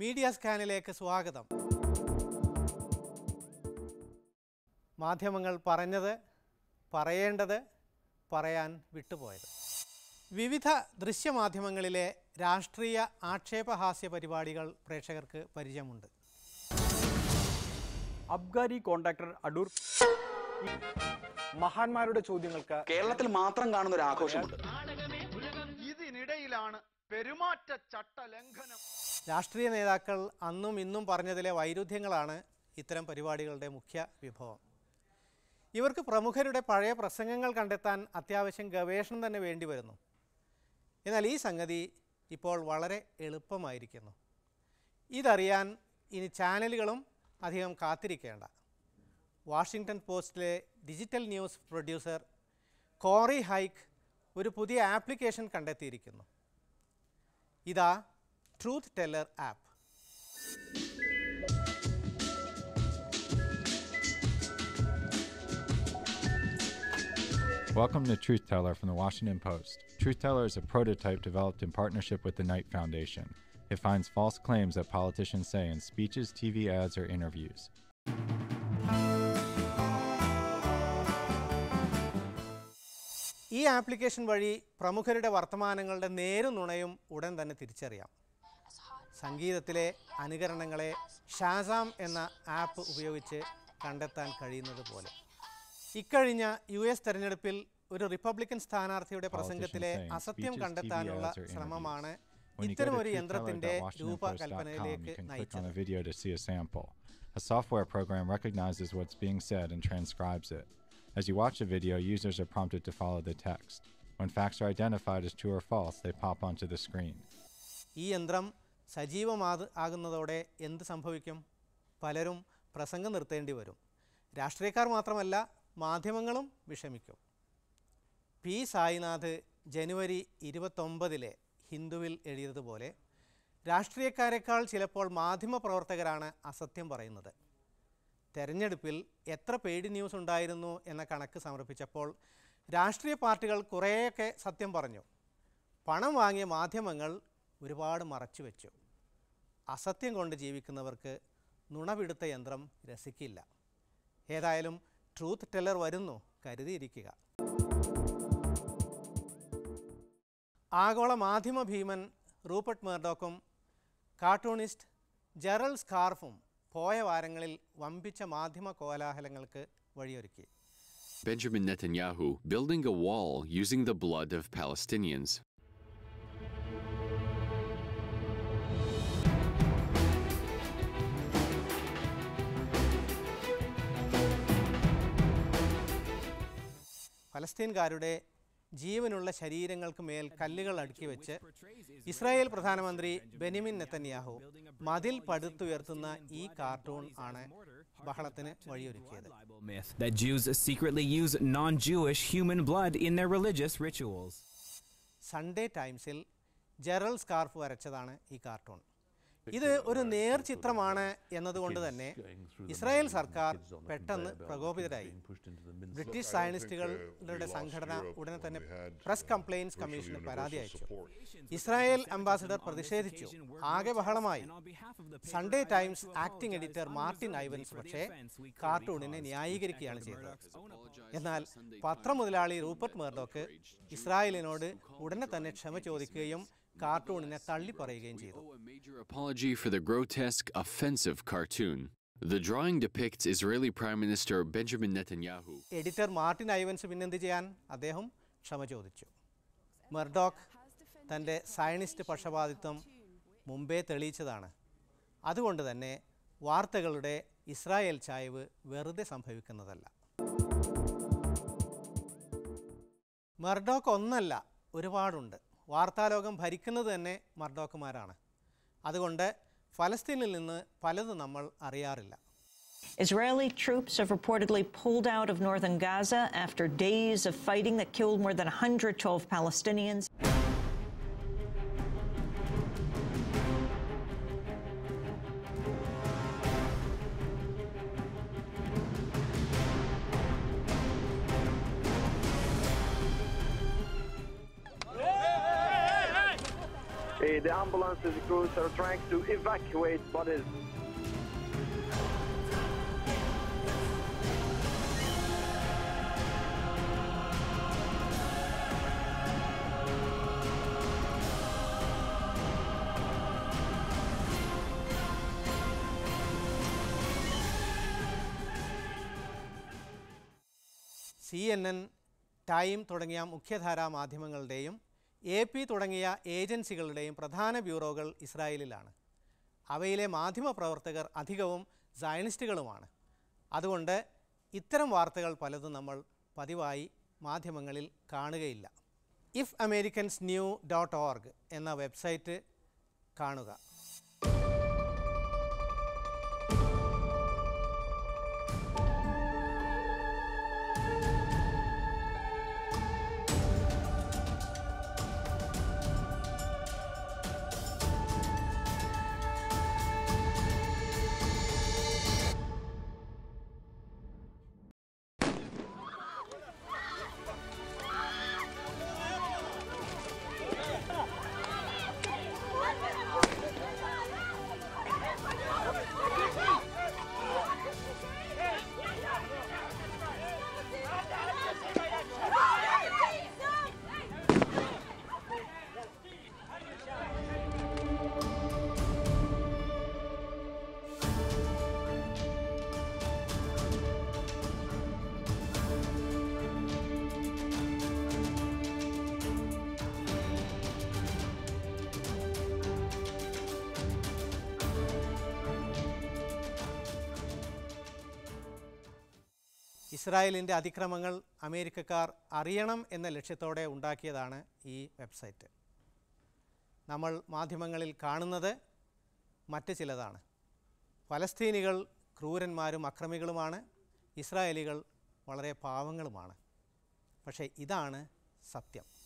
Media സ്കാനിലേക്ക് സ്വാഗതം. മാധ്യമങ്ങൾ പറഞ്ഞത് പറയേണ്ടത് പറയാൻ വിട്ടുപോയത്. വിവിധ ദൃശ്യമാധ്യമങ്ങളിലെ രാഷ്ട്രീയ ആക്ഷേപഹാസ്യ പരിപാടികൾ പ്രേക്ഷകർക്ക് പരിചയമുണ്ട്. അബ്ഗാരി കോൺട്രാക്ടർ അടൂർ. മഹാന്മാരുടെ ചോദ്യങ്ങൾക്ക് കേരളത്തിൽ മാത്രം കാണുന്ന ഒരു ആഘോഷമുണ്ട്. ഇതിനിടയിലാണ് പെരുമാറ്റ ചട്ട ലംഘനം രാഷ്ട്രീയ നേതാക്കൾ അന്നും ഇന്നും പറഞ്ഞതിലെ വൈരുദ്ധ്യങ്ങളാണ് ഇത്തരം പരിപാടികളുടെ മുഖ്യ വിഭവം. ഇവർക്ക് പ്രമുഖരുടെ പഴയ പ്രസംഗങ്ങൾ കണ്ടെത്താൻ അത്യാവശ്യം ഗവേഷണം തന്നെ വേണ്ടി വരുന്നു. എന്നാൽ ഈ സംഗതി ഇപ്പോൾ വളരെ എളുപ്പമായിരിക്കുന്നു. ഇതറിയാൻ ഇനി ചാനലുകളും അധികം കാത്തിരിക്കേണ്ട. Washington പോസ്റ്റിലെ digital news producer Cory Haik ഒരു പുതിയ ആപ്ലിക്കേഷൻ കണ്ടെത്തിയിരിക്കുന്നു. ഇതാ Truth Teller app Welcome to Truth Teller from the Washington Post. Truth Teller is a prototype developed in partnership with the Knight Foundation. It finds false claims that politicians say in speeches, TV ads, or interviews. ഈ application വഴി പ്രമുഖരുടെ വർത്തമാനങ്ങളുടെ നേരും നുണയും ഉടൻ തന്നെ തിരിച്ചറിയാം സംഗീതത്തിലെ അനുകരണങ്ങളെ Shazam എന്ന app ഉപയോഗിച്ച് കണ്ടെത്താൻ കഴിയുന്നത് പോലെ ഇക്കഴിഞ്ഞ യു എസ് തെരഞ്ഞെടുപ്പിൽ ഒരു റിപ്പബ്ലിക്കൻ സ്ഥാനാർത്ഥിയുടെ പ്രസംഗത്തിലെ അസത്യം കണ്ടെത്താനുള്ള ശ്രമമാണ് ഇത്തരമൊരു യന്ത്രത്തിന്റെ രൂപകൽപ്പനയിലേക്ക് നയിച്ചത്. A software program recognizes what's being said and transcribes it. As you watch the video, users are prompted to follow the text. When facts are identified as true or false, they pop onto the screen. ഈ യന്ത്രം സജീവമാത് ആകുന്നതോടെ എന്ത് സംഭവിക്കും പലരും പ്രസംഗം നിർത്തേണ്ടി വരും രാഷ്ട്രീയക്കാർ മാത്രമല്ല മാധ്യമങ്ങളും വിഷമിക്കും പി സായിനാഥ് ജനുവരി ഇരുപത്തൊമ്പതിലെ ഹിന്ദുവിൽ എഴുതിയതുപോലെ രാഷ്ട്രീയക്കാരെക്കാൾ ചിലപ്പോൾ മാധ്യമപ്രവർത്തകരാണ് അസത്യം പറയുന്നത് തെരഞ്ഞെടുപ്പിൽ എത്ര പെയ്ഡ് ന്യൂസ് ഉണ്ടായിരുന്നു എന്ന കണക്ക് സമർപ്പിച്ചപ്പോൾ രാഷ്ട്രീയ പാർട്ടികൾ കുറേയൊക്കെ സത്യം പറഞ്ഞു. പണം വാങ്ങിയ മാധ്യമങ്ങൾ ഒരുപാട് മറച്ചു വെച്ചു. അസത്യം കൊണ്ട് ജീവിക്കുന്നവർക്ക് നുണപിടുത്ത യന്ത്രം രസിക്കില്ല. ഏതായാലും ട്രൂത്ത് ടെല്ലർ വരുന്നു കരുതിയിരിക്കുക. ആഗോള മാധ്യമ ഭീമൻ റൂപ്പർട്ട് മേർഡോക്കും കാർട്ടൂണിസ്റ്റ് ജെറൽ സ്കാർഫും പോയ വാരങ്ങളിൽ വമ്പിച്ച മാധ്യമ കോലാഹലങ്ങൾക്ക് വഴിയൊരുക്കി Benjamin Netanyahu building a wall using the blood of Palestinians. ഫലസ്തീൻകാരുടെ ജീവനുള്ള ശരീരങ്ങൾക്ക് മേൽ കല്ലുകൾ അടുക്കി വെച്ച് ഇസ്രായേൽ പ്രധാനമന്ത്രി ബെനിമിൻ നെത്തന്യാഹു മതിൽ പടുത്തുയർത്തുന്ന ഈ കാർട്ടൂൺ ആണ് ബഹളത്തിന് വഴിയൊരുക്കിയത്. സൺഡേ ടൈംസിൽ ജെറൽ സ്കാർഫ് വരച്ചതാണ് ഈ കാർട്ടൂൺ ഇത് ഒരു നേർ ചിത്രമാണ് എന്നതുകൊണ്ട് തന്നെ ഇസ്രായേൽ സർക്കാർ പെട്ടെന്ന് പ്രകോപിതരായി. ബ്രിട്ടീഷ് സയനിസ്റ്റുകളുടെ സംഘടന ഉടനെ തന്നെ പ്രസ് കംപ്ലയിൻസ് കമ്മീഷന് പരാതി അയച്ചു ഇസ്രായേൽ അംബാസിഡർ പ്രതിഷേധിച്ചു. ആകെ ബഹളമായി. Sunday Times acting editor Martin Ivens പക്ഷേ കാർട്ടൂണിനെ ന്യായീകരിക്കുകയാണ് ചെയ്തത്. എന്നാൽ പത്രമുതലാളി റൂപ്പർട്ട് മെർഡോക്ക് ഇസ്രായേലിനോട് ഉടനെ തന്നെ ക്ഷമ ചോദിക്കുകയും കാർട്ടൂണിനെ തള്ളിപ്പറയുകയും ചെയ്തു. A major apology for the grotesque, offensive drawing depicts Israeli Prime Minister Benjamin Netanyahu. Editor Martin Ivens പിന്നെന്ത് ചെയ്യാൻ? അദ്ദേഹം ക്ഷമ ചോദിച്ചു. മെർഡോക്ക് തന്റെ സയനിസ്റ്റ് പക്ഷപാതിത്വം മുമ്പേ തെളിയിച്ചതാണ്. അതുകൊണ്ട് തന്നെ വാർത്തകളുടെ ഇസ്രായേൽ ചായവ് വെറുതെ സംഭവിക്കുന്നതല്ല. മെർഡോക്ക് ഒന്നല്ല ഒരുപാടുണ്ട്. വാർത്താലോകം ഭരിക്കുന്നത് തന്നെ മർഡോക്കുമാരാണ് അതുകൊണ്ട് ഫലസ്തീനിൽ നിന്ന് പലതും നമ്മൾ അറിയാറില്ല Israeli troops have reportedly pulled out of northern Gaza after days of fighting that killed more than 112 Palestinians. The, the ambulances crews are trying to evacuate bodies. C N N Time തുടങ്ങിയ മുഖ്യധാരാ മാധ്യമങ്ങളുടെയും A P തുടങ്ങിയ ഏജൻസികളുടെയും പ്രധാന ബ്യൂറോകൾ ഇസ്രായേലിലാണ്. അവയിലെ മാധ്യമപ്രവർത്തകർ അധികവും സയനിസ്റ്റുകളുമാണ്. അതുകൊണ്ട് ഇത്തരം വാർത്തകൾ പലതും നമ്മൾ പതിവായി മാധ്യമങ്ങളിൽ കാണുകയില്ല. If Americans knew dot org എന്ന വെബ്സൈറ്റ് കാണുക. ഇസ്രായേലിന്റെ അതിക്രമങ്ങൾ അമേരിക്കക്കാർ അറിയണം എന്ന ലക്ഷ്യത്തോടെ ഉണ്ടാക്കിയതാണ് ഈ വെബ്സൈറ്റ്. നമ്മൾ മാധ്യമങ്ങളിൽ കാണുന്നത് മറ്റ് ചിലതാണ്. പലസ്തീനികൾ ക്രൂരന്മാരും അക്രമികളുമാണ് ഇസ്രായേലികൾ വളരെ പാവങ്ങളുമാണ്. പക്ഷേ ഇതാണ് സത്യം.